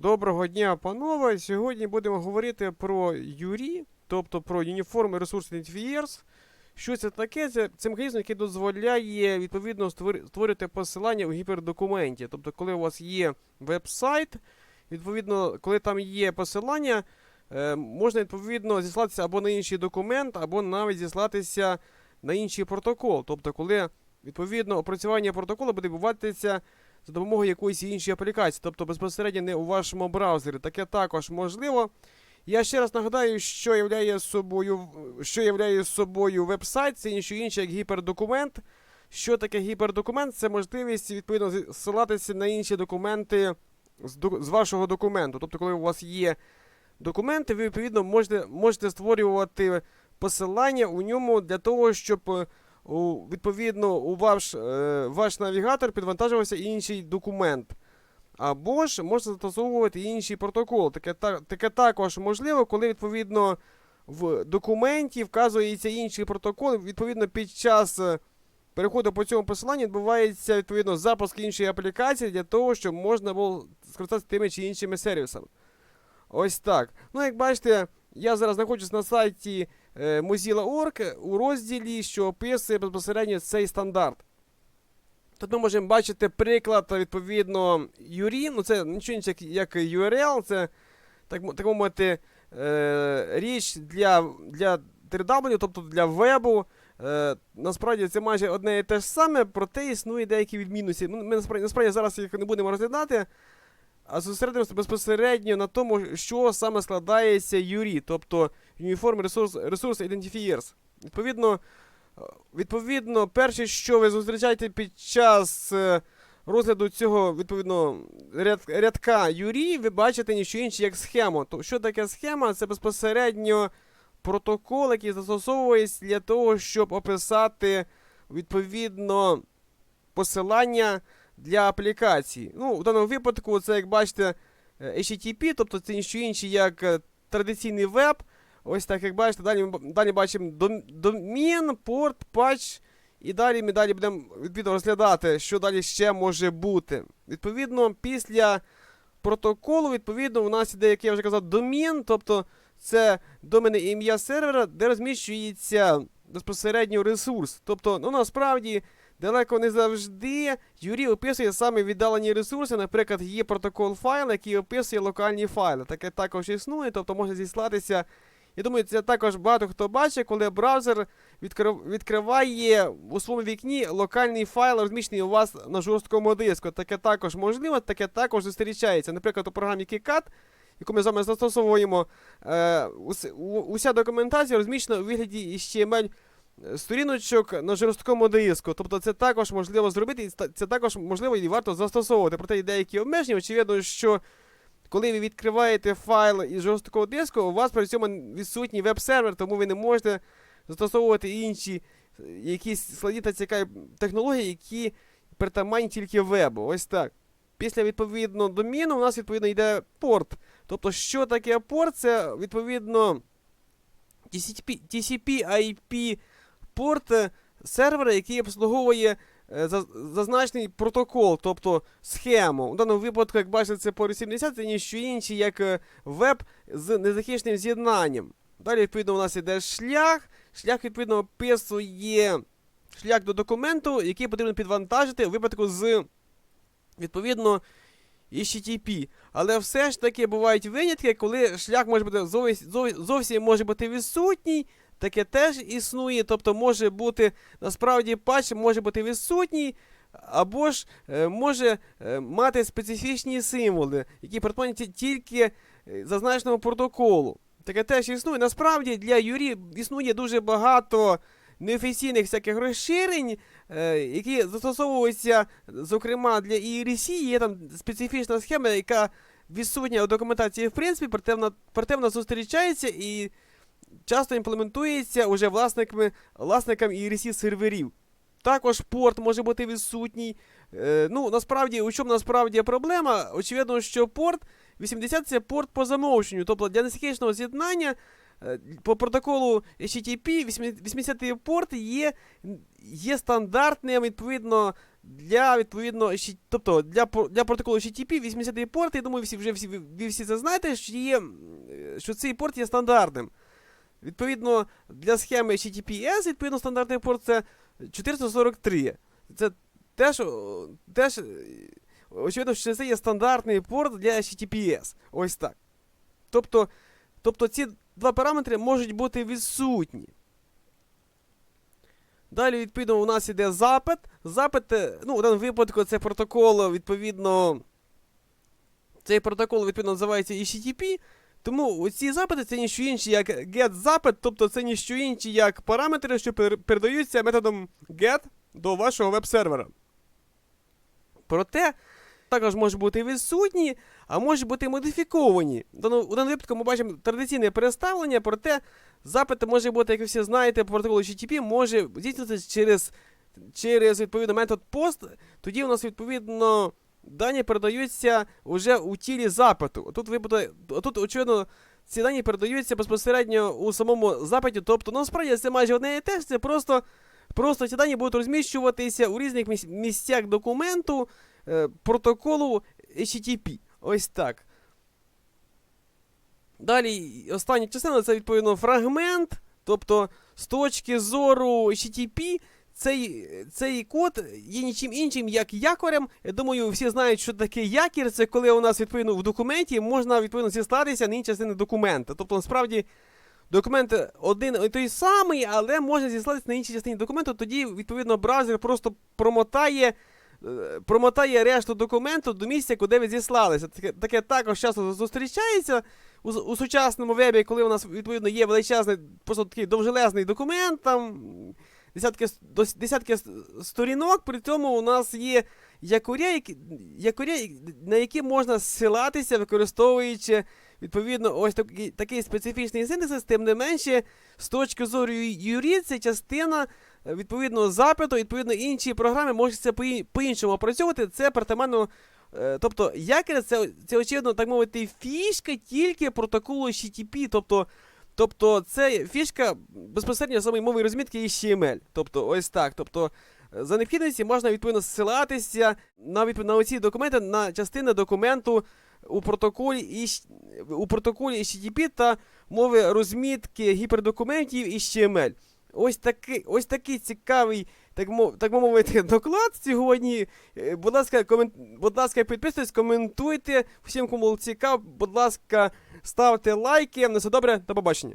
Доброго дня, панове. Сьогодні будемо говорити про URI, тобто про Uniform Resource Identifiers. Що це таке? Це, це механізм, який дозволяє відповідно створ- створювати посилання у гіпердокументі. Тобто, коли у вас є веб-сайт, відповідно, коли там є посилання, е, можна відповідно зіслатися або на інший документ, або навіть зіслатися на інший протокол. Тобто, коли відповідно опрацювання протоколу буде відбуватися за допомогою якоїсь іншої аплікації, тобто безпосередньо не у вашому браузері. Таке також можливо. Я ще раз нагадаю, що являє собою, що являє собою веб-сайт, це ніщо інше, як гіпердокумент. Що таке гіпердокумент? Це можливість відповідно зсилатися на інші документи з, вашого документу. Тобто, коли у вас є документи, ви відповідно можете, можете створювати посилання у ньому для того, щоб е, у, відповідно у ваш, е, ваш навігатор підвантажувався інший документ. Або ж можна застосовувати інший протокол. Таке, та, таке також можливо, коли відповідно в документі вказується інший протокол. Відповідно, під час е, переходу по цьому посиланню відбувається відповідно запуск іншої аплікації для того, щоб можна було скористатися тими чи іншими сервісами. Ось так. Ну, як бачите, я зараз знаходжусь на сайті Mozilla.org у розділі, що описує безпосередньо цей стандарт. Тут ми можемо бачити приклад, відповідно, URI, ну це нічого інше, як- як URL, це так, так мовити, е, річ для, для 3W, тобто для вебу. Е, насправді це майже одне і те ж саме, проте існує деякі відмінності. Ну, Ми насправді, насправді зараз їх не будемо розглядати, а зосередимося безпосередньо на тому, що саме складається URI, тобто Uniform Resource, Resource Identifiers. Відповідно, відповідно, перше, що ви зустрічаєте під час е, розгляду цього відповідно ряд, рядка юрі, ви бачите ніщо інше, як схему. То, що таке схема? Це безпосередньо протокол, який застосовується для того, щоб описати відповідно посилання для аплікації. Ну, в даному випадку, це, як бачите, е, HTTP, тобто це ніщо інше, як е, традиційний веб. Ось так, як бачите, далі далі бачимо дом- домін, порт, патч. І далі ми далі будемо відповідно розглядати, що далі ще може бути. Відповідно, після протоколу, відповідно, у нас іде, як я вже казав, домін, тобто це домене ім'я сервера, де розміщується безпосередньо ресурс. Тобто, ну насправді, далеко не завжди Юрій описує саме віддалені ресурси. Наприклад, є протокол файл, який описує локальні файли. Таке також існує, тобто можна зіслатися. Я думаю, це також багато хто бачить, коли браузер відкриває у своєму вікні локальний файл, розміщений у вас на жорсткому диску. Таке також можливо, таке також зустрічається. Наприклад, у програмі KiCad, яку ми з вами застосовуємо, е, уся документація розміщена у вигляді HTML сторіночок на жорсткому диску. Тобто це також можливо зробити, і це також можливо і варто застосовувати. Проте є деякі обмеження. Очевидно, що коли ви відкриваєте файл із жорсткого диску, у вас при цьому відсутній веб-сервер, тому ви не можете застосовувати інші е, якісь складні та цікаві технології, які притаманні тільки вебу. Ось так. Після відповідно доміну у нас відповідно йде порт. Тобто, що таке порт? Це відповідно TCP, TCP IP порт е, сервера, який обслуговує е, зазначений протокол, тобто схему. У даному випадку, як бачите, це порт 70, це ніщо інше, як е, веб з незахищеним з'єднанням. Далі, відповідно, у нас іде шлях. Шлях, відповідно, описує шлях до документу, який потрібно підвантажити у випадку з, відповідно, HTTP. Але все ж таки бувають винятки, коли шлях може бути зовсім, зовсім може бути відсутній. Таке теж існує, тобто може бути насправді патч може бути відсутній, або ж е, може е, мати специфічні символи, які притаманні тільки е, зазначеному протоколу. Таке теж існує. Насправді для Юрі існує дуже багато неофіційних всяких розширень, які застосовуються, зокрема, для IRC. Є там специфічна схема, яка відсутня у документації в принципі, проте вона, проте вона зустрічається і часто імплементується уже власниками, власниками IRC серверів. Також порт може бути відсутній. Е, ну, насправді, у чому насправді проблема? Очевидно, що порт 80 це порт по замовченню. Тобто для несхищного з'єднання е, по протоколу HTTP 80 порт є, є стандартним, відповідно, для відповідно, тобто для, для протоколу HTTP 80 порт, я думаю, всі вже всі, ви, всі це знаєте, що, є, що цей порт є стандартним. Відповідно, для схеми HTTPS, відповідно, стандартний порт це 443. Це теж, теж е, очевидно, що це є стандартний порт для HTTPS. Ось так. Тобто, тобто ці два параметри можуть бути відсутні. Далі, відповідно, у нас іде запит. Запит, е, ну, в даному випадку це протокол, відповідно. Цей протокол, відповідно, називається HTTP. Тому ці запити це ніщо інше, як get-запит, тобто це ніщо інше, як параметри, що пер- передаються методом get до вашого веб-сервера. Проте також можуть бути відсутні, а можуть бути модифіковані. У даному випадку ми бачимо традиційне переставлення, проте запит може бути, як ви всі знаєте, по протоколу HTTP може здійснюватися через, через відповідно метод POST. Тоді у нас відповідно дані передаються вже у тілі запиту. Тут випадок, тут, очевидно, ці дані передаються безпосередньо у самому запиті. Тобто, насправді це майже одне і те ж, це просто, просто ці дані будуть розміщуватися у різних місцях документу е, протоколу HTTP. Ось так. Далі остання частина це відповідно фрагмент. Тобто, з точки зору HTTP, цей, цей код є нічим іншим, як якорем. Я думаю, всі знають, що таке якір. Це коли у нас відповідно в документі можна відповідно зіслатися на інші частини документа. Тобто, насправді, документ один і той самий, але можна зіслатися на іншій частині документу. Тоді, відповідно, браузер просто промотає. е, Промотає решту документу до місця, куди ви зіслалися. Таке, таке також часто зустрічається у, у сучасному вебі, коли у нас відповідно є величезний, просто такий довжелезний документ, там десятки, десятки сторінок, при цьому у нас є якоря, якоря, на які можна зсилатися, використовуючи відповідно ось такий, такий специфічний синтезис, тим не менше, з точки зору юрі, це частина е, відповідно запиту, відповідно інші програми можуть це по- по-іншому опрацьовувати. Це притаманно Е, Тобто, якір це, це очевидно, так мовити, фішка тільки протоколу HTTP, тобто, тобто це фішка безпосередньо самої мови розмітки HTML. Тобто, ось так. Тобто, е, за необхідності можна відповідно зсилатися на, відповідно, на оці документи на частини документу у протоколі, іщ- у протоколі HTTP та мови розмітки гіпердокументів HTML. Ось такий, ось такий цікавий, так, мов, так би мовити, доклад сьогодні. Е, Будь ласка, комент... будь ласка, підписуйтесь, коментуйте. Всім, кому цікаво, будь ласка, ставте лайки. На все добре, до побачення.